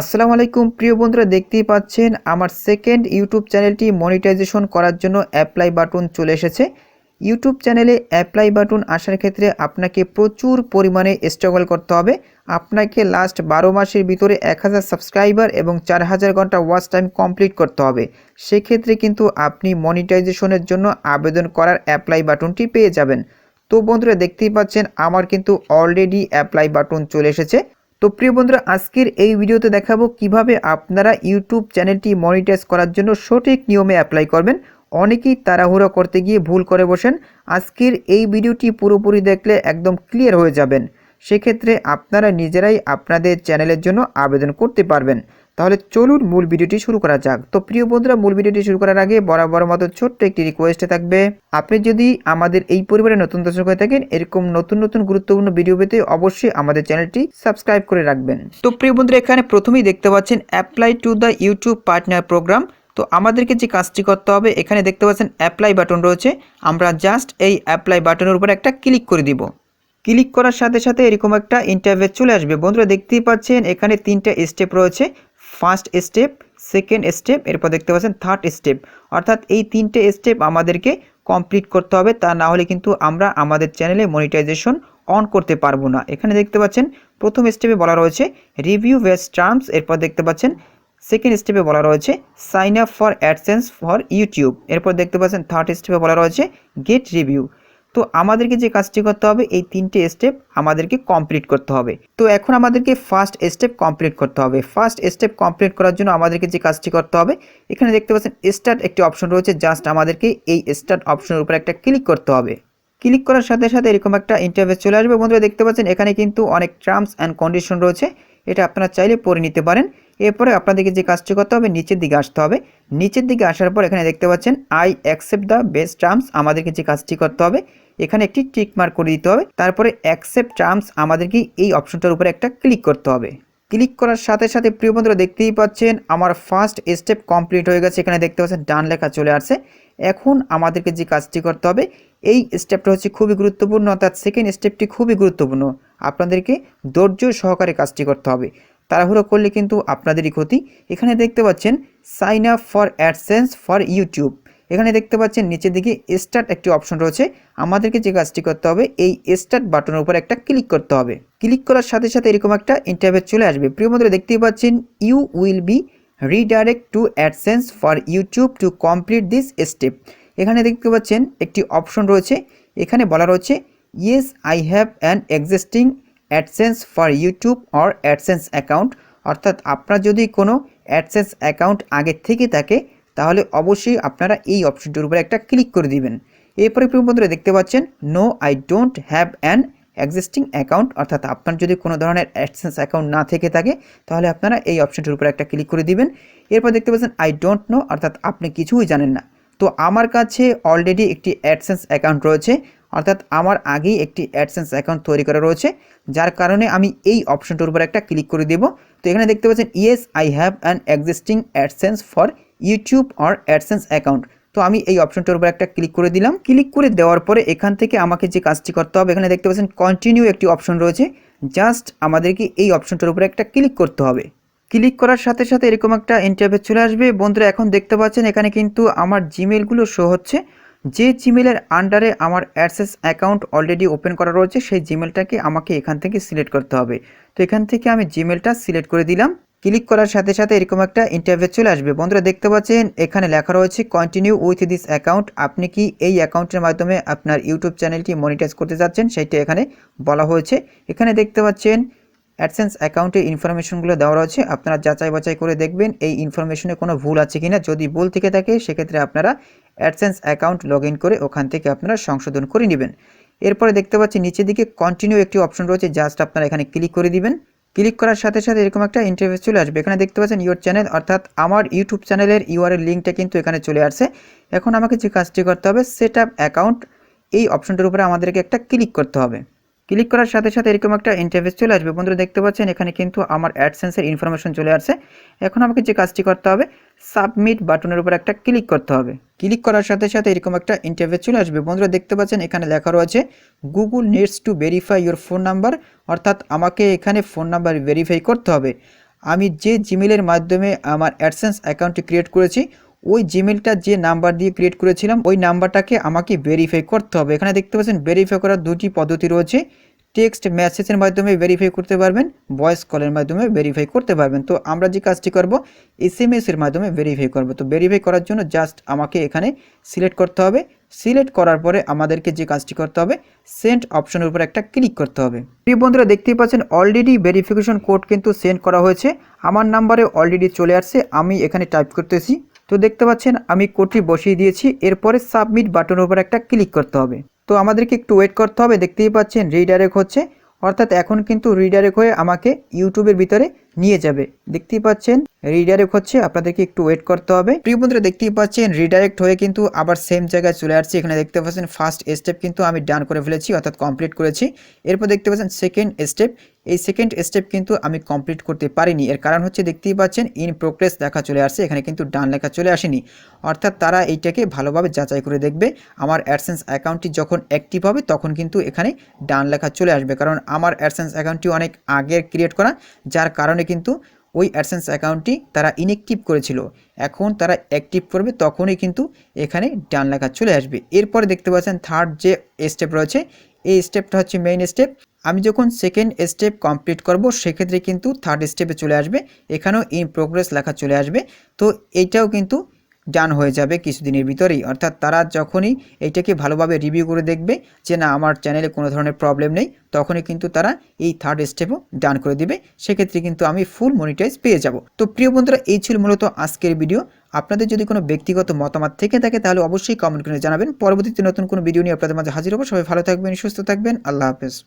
আসসালামু আলাইকুম, প্রিয় বন্ধুরা, দেখতেই পাচ্ছেন আমার সেকেন্ড ইউটিউব চ্যানেলটি মনিটাইজেশন করার জন্য অ্যাপ্লাই বাটন চলে এসেছে। ইউটিউব চ্যানেলে অ্যাপ্লাই বাটন আসার ক্ষেত্রে আপনাকে প্রচুর পরিমাণে স্ট্রাগল করতে হবে। আপনাকে লাস্ট বারো মাসের ভিতরে এক হাজার সাবস্ক্রাইবার এবং চার হাজার ঘণ্টা ওয়াচ টাইম কমপ্লিট করতে হবে। সেক্ষেত্রে কিন্তু আপনি মনিটাইজেশনের জন্য আবেদন করার অ্যাপ্লাই বাটনটি পেয়ে যাবেন। তো বন্ধুরা, দেখতেই পাচ্ছেন আমার কিন্তু অলরেডি অ্যাপ্লাই বাটন চলে এসেছে। তো প্রিয় বন্ধুরা, আজকের এই ভিডিওতে দেখাবো কীভাবে আপনারা ইউটিউব চ্যানেলটি মনিটাইজ করার জন্য সঠিক নিয়মে অ্যাপ্লাই করবেন। অনেকেই তাড়াহুড়ো করতে গিয়ে ভুল করে বসেন। আজকের এই ভিডিওটি পুরোপুরি দেখলে একদম ক্লিয়ার হয়ে যাবেন। সেক্ষেত্রে আপনারা নিজেরাই আপনাদের চ্যানেলের জন্য আবেদন করতে পারবেন। তাহলে চলুন মূল ভিডিওটি শুরু করা যাক। তো প্রিয় বন্ধুরা, মূল ভিডিওটি শুরু করার আগে বরাবর মতো ছোট্ট একটি রিকোয়েস্টে থাকবে, আপনি যদি আমাদের এই পরিবারে নতুন দর্শক হয়ে থাকেন, এরকম নতুন নতুন গুরুত্বপূর্ণ ভিডিও পেতে অবশ্যই আমাদের চ্যানেলটি সাবস্ক্রাইব করে রাখবেন। তো প্রিয় বন্ধুরা, এখানে প্রথমেই দেখতে পাচ্ছেন apply to the YouTube partner program তো আমাদেরকে যে কাজটি করতে হবে, এখানে দেখতে পাচ্ছেন অ্যাপ্লাই বাটন রয়েছে। আমরা জাস্ট এই অ্যাপ্লাই বাটনের উপর একটা ক্লিক করে দিব। ক্লিক করার সাথে সাথে এরকম একটা ইন্টারভেট চলে আসবে। বন্ধুরা, দেখতেই পাচ্ছেন এখানে তিনটা স্টেপ রয়েছে। ফার্স্ট স্টেপ, সেকেন্ড স্টেপ, এরপর দেখতে পাচ্ছেন থার্ড স্টেপ। অর্থাৎ এই তিনটে স্টেপ আমাদেরকে কমপ্লিট করতে হবে, তা না হলে কিন্তু আমরা আমাদের চ্যানেলে মনিটাইজেশন অন করতে পারব না। এখানে দেখতে পাচ্ছেন প্রথম স্টেপে বলা রয়েছে রিভিউ বেস্ট টার্মস, এরপর দেখতে পাচ্ছেন সেকেন্ড স্টেপে বলা রয়েছে sign up for AdSense for YouTube, এরপর দেখতে পাচ্ছেন থার্ড স্টেপে বলা রয়েছে গেট রিভিউ। তো আমাদেরকে যে কাজটি করতে হবে, এই তিনটে স্টেপ আমাদেরকে কমপ্লিট করতে হবে। তো এখন আমাদেরকে ফার্স্ট স্টেপ কমপ্লিট করতে হবে। ফার্স্ট স্টেপ কমপ্লিট করার জন্য আমাদেরকে যে কাজটি করতে হবে, এখানে দেখতে পাচ্ছেন স্টার্ট একটি অপশন রয়েছে। জাস্ট আমাদেরকে এই স্টার্ট অপশনের উপর একটা ক্লিক করতে হবে। ক্লিক করার সাথে সাথে এরকম একটা ইন্টারভেস চলে আসবে। বন্ধুরা, দেখতে পাচ্ছেন এখানে কিন্তু অনেক টার্মস অ্যান্ড কন্ডিশন রয়েছে। এটা আপনারা চাইলে পড়ে নিতে পারেন। এরপরে আপনাদেরকে যে কাজটি করতে হবে, নিচের দিকে আসতে হবে। নিচের দিকে আসার পর এখানে দেখতে পাচ্ছেন I accept the best terms আমাদেরকে যে কাজটি করতে হবে, এখানে একটি টিক মার্ক করে দিতে হবে। তারপরে অ্যাকসেপ্ট টার্মস আমাদেরকে এই অপশনটার উপরে একটা ক্লিক করতে হবে। ক্লিক করার সাথে সাথে প্রিয় বন্ধুরা দেখতেই পাচ্ছেন, আমার ফার্স্ট স্টেপ কমপ্লিট হয়ে গেছে। এখানে দেখতে পাচ্ছেন, ডান লেখা চলে আসছে। এখন আমাদেরকে যে কাজটি করতে হবে, এই স্টেপটা হচ্ছে খুবই গুরুত্বপূর্ণ, অর্থাৎ সেকেন্ড স্টেপটি খুবই গুরুত্বপূর্ণ। আপনাদেরকে ধৈর্য সহকারে কাজটি করতে হবে। তাড়াহুড়ো করলে কিন্তু আপনাদেরই ক্ষতি। এখানে দেখতে পাচ্ছেন sign up for AdSense for YouTube এখানে দেখতে পাচ্ছেন, নিচের দিকে স্টার্ট একটি অপশন রয়েছে। আমাদেরকে যে কাজটি করতে হবে, এই স্টার্ট বাটনের উপর একটা ক্লিক করতে হবে। ক্লিক করার সাথে সাথে এরকম একটা ইন্টারভিউ চলে আসবে। প্রিয় বন্ধুরা, দেখতেই পাচ্ছেন you will be redirect to AdSense for YouTube to complete this step এখানে দেখতে পাচ্ছেন, একটি অপশন রয়েছে। এখানে বলা রয়েছে yes I have an existing AdSense for YouTube or AdSense account অর্থাৎ আপনার যদি কোনো অ্যাডসেন্স অ্যাকাউন্ট আগে থেকে থাকে, তাহলে অবশ্যই আপনারা এই অপশনটির উপরে একটা ক্লিক করে দিবেন। এরপরে বন্ধুরা দেখতে পাচ্ছেন no I don't have an existing account অর্থাৎ আপনার যদি কোনো ধরনের অ্যাডসেন্স অ্যাকাউন্ট না থেকে থাকে, তাহলে আপনারা এই অপশনটির উপরে একটা ক্লিক করে দিবেন। এরপর দেখতে পাচ্ছেন আই ডোন্ট নো অর্থাৎ আপনি কিছুই জানেন না। তো আমার কাছে অলরেডি একটি অ্যাডসেন্স অ্যাকাউন্ট রয়েছে। অর্থাৎ আমার আগেই একটি অ্যাডসেন্স অ্যাকাউন্ট তৈরি করা রয়েছে, যার কারণে আমি এই অপশনটির উপর একটা ক্লিক করে দেব। তো এখানে দেখতে পাচ্ছেন yes I have an existing AdSense for YouTube or AdSense account তো আমি এই অপশনটার উপর একটা ক্লিক করে দিলাম। ক্লিক করে দেওয়ার পরে এখান থেকে আমাকে যে কাজটি করতে হবে, এখানে দেখতে পাচ্ছেন কন্টিনিউ একটি অপশন রয়েছে। জাস্ট আমাদেরকে এই অপশনটার উপরে একটা ক্লিক করতে হবে। ক্লিক করার সাথে সাথে এরকম একটা ইন্টারভিউ চলে আসবে। বন্ধুরা, এখন দেখতে পাচ্ছেন, এখানে কিন্তু আমার জিমেলগুলো শো হচ্ছে। যে জিমেলের আন্ডারে আমার অ্যাডসেস অ্যাকাউন্ট অলরেডি ওপেন করা রয়েছে, সেই জিমেলটাকে আমাকে এখান থেকে সিলেক্ট করতে হবে। তো এখান থেকে আমি জিমেলটা সিলেক্ট করে দিলাম। ক্লিক করার সাথে সাথে এরকম একটা ইন্টারভিউ চলে আসবে। বন্ধুরা, দেখতে পাচ্ছেন, এখানে লেখা রয়েছে কন্টিনিউ উইথ দিস অ্যাকাউন্ট আপনি কি এই অ্যাকাউন্টের মাধ্যমে আপনার ইউটিউব চ্যানেলটি মনিটাইজ করতে যাচ্ছেন, সেইটা এখানে বলা হয়েছে। এখানে দেখতে পাচ্ছেন অ্যাডসেন্স অ্যাকাউন্টে ইনফরমেশনগুলো দেওয়া রয়েছে। আপনারা যাচাই বাছাই করে দেখবেন, এই ইনফরমেশনে কোনো ভুল আছে কিনা। যদি ভুল থেকে থাকে, সেক্ষেত্রে আপনারা অ্যাডসেন্স অ্যাকাউন্ট লগ করে ওখান থেকে আপনারা সংশোধন করে নেবেন। এরপরে দেখতে পাচ্ছি নিচের দিকে কন্টিনিউ একটি অপশন রয়েছে জাস্ট আপনারা এখানে ক্লিক করে দিবেন। ক্লিক করার সাথে সাথে এরকম একটা ইন্টারভিউ চলে আসবে। এখানে দেখতে পাচ্ছেন ইউর চ্যানেল অর্থাৎ আমার ইউটিউব চ্যানেলের ইউআরএল লিঙ্কটা কিন্তু এখানে চলে আসছে। এখন আমাকে যে কাজটি করতে হবে সেট আপ অ্যাকাউন্ট এই অপশনটার উপরে আমাদেরকে একটা ক্লিক করতে হবে। ক্লিক করার সাথে সাথে এরকম একটা ইন্টারভেস চলে আসবে। বন্ধুরা দেখতে পাচ্ছেন, এখানে কিন্তু আমার অ্যাডসেন্সের ইনফরমেশন চলে আসছে। এখন আমাকে যে কাজটি করতে হবে সাবমিট বাটনের উপর একটা ক্লিক করতে হবে। ক্লিক করার সাথে সাথে এরকম একটা ইন্টারভেস চলে আসবে। বন্ধুরা দেখতে পাচ্ছেন, এখানে লেখা রয়েছে Google needs to verify your phone number অর্থাৎ আমাকে এখানে ফোন নাম্বার ভেরিফাই করতে হবে। আমি যে জিমেলের মাধ্যমে আমার অ্যাডসেন্স অ্যাকাউন্টটি ক্রিয়েট করেছি ওই জিমেলটা যে নাম্বার দিয়ে ক্রিয়েট করেছিলাম, ওই নাম্বারটাকে আমাকে ভেরিফাই করতে হবে। এখানে দেখতে পাচ্ছেন ভেরিফাই করার দুটি পদ্ধতি রয়েছে। টেক্সট মেসেজের মাধ্যমে ভেরিফাই করতে পারবেন ভয়েস কলের মাধ্যমে ভেরিফাই করতে পারবেন। তো আমরা যে কাজটি করব এস এম এর মাধ্যমে ভেরিফাই করব। তো ভেরিফাই করার জন্য জাস্ট আমাকে এখানে সিলেক্ট করতে হবে। সিলেক্ট করার পরে আমাদেরকে যে কাজটি করতে হবে সেন্ড অপশনের উপর একটা ক্লিক করতে হবে। প্রিয় বন্ধুরা, দেখতেই পাচ্ছেন অলরেডি ভেরিফিকেশন কোড কিন্তু সেন্ড করা হয়েছে। আমার নাম্বারে অলরেডি চলে আসছে, আমি এখানে টাইপ করতেছি। তো দেখতে পাচ্ছেন, আমি কোডটি বসিয়ে দিয়েছি, এরপরে সাবমিট বাটনের উপর একটা ক্লিক করতে হবে। তো আমাদেরকে একটু ওয়েট করতে হবে, দেখতেই পাচ্ছেন রিডাইরেক্ট হচ্ছে। অর্থাৎ এখন কিন্তু রিডাইরেক্ট হয়ে আমাকে ইউটিউবের ভিতরে নিয়ে যাবে। দেখতেই পাচ্ছেন রিডাইরেক্ট হচ্ছে, আপনাদেরকে একটু ওয়েট করতে হবে। প্রিয় বন্ধুরা, দেখতেই পাচ্ছেন রিডাইরেক্ট হয়ে কিন্তু আবার সেম জায়গায় চলে আসছে। এখানে দেখতে পাচ্ছেন ফার্স্ট স্টেপ কিন্তু আমি ডান করে ফেলেছি, অর্থাৎ কমপ্লিট করেছি। এরপর দেখতে পাচ্ছেন সেকেন্ড স্টেপ এই সেকেন্ড স্টেপ কিন্তু আমি কমপ্লিট করতে পারিনি। এর কারণ হচ্ছে, দেখতেই পাচ্ছেন ইন প্রোগ্রেস লেখা চলে আসছে, এখানে কিন্তু ডান লেখা চলে আসেনি। অর্থাৎ তারা এইটাকে ভালোভাবে যাচাই করে দেখবে। আমার অ্যাডসেন্স অ্যাকাউন্টটি যখন অ্যাক্টিভ হবে, তখন কিন্তু এখানে ডান লেখা চলে আসবে। কারণ আমার অ্যাডসেন্স অ্যাকাউন্টটি অনেক আগের ক্রিয়েট করা, যার কারণে কিন্তু ওই অ্যাডসেন্স অ্যাকাউন্টটি তারা ইনঅ্যাক্টিভ করেছিল। এখন তারা অ্যাক্টিভ করবে, তখনই কিন্তু এখানে ডান লেখা চলে আসবে। এরপরে দেখতে পাচ্ছেন থার্ড যে স্টেপ রয়েছে, এই স্টেপটা হচ্ছে মেইন স্টেপ আমি যখন সেকেন্ড স্টেপ কমপ্লিট করব, সেক্ষেত্রে কিন্তু থার্ড স্টেপে চলে আসবে। এখানেও ইন প্রোগ্রেস লেখা চলে আসবে। তো এইটাও কিন্তু ডান হয়ে যাবে কিছুদিনের ভিতরেই। অর্থাৎ তারা যখনই এইটাকে ভালোভাবে রিভিউ করে দেখবে যে, না, আমার চ্যানেলে কোনো ধরনের প্রবলেম নেই, তখনই কিন্তু তারা এই থার্ড স্টেপও ডান করে দিবে। সেক্ষেত্রে কিন্তু আমি ফুল মনিটাইজ পেয়ে যাব। তো প্রিয় বন্ধুরা, এই ছিল মূলত আজকের ভিডিও আপনাদের যদি কোনো ব্যক্তিগত মতামত থেকে থাকে, তাহলে অবশ্যই কমেন্ট করে জানাবেন। পরবর্তীতে নতুন কোনো ভিডিও নিয়ে আপনাদের মাঝে হাজির হব। সবাই ভালো থাকবেন, সুস্থ থাকবেন। আল্লাহ হাফেজ।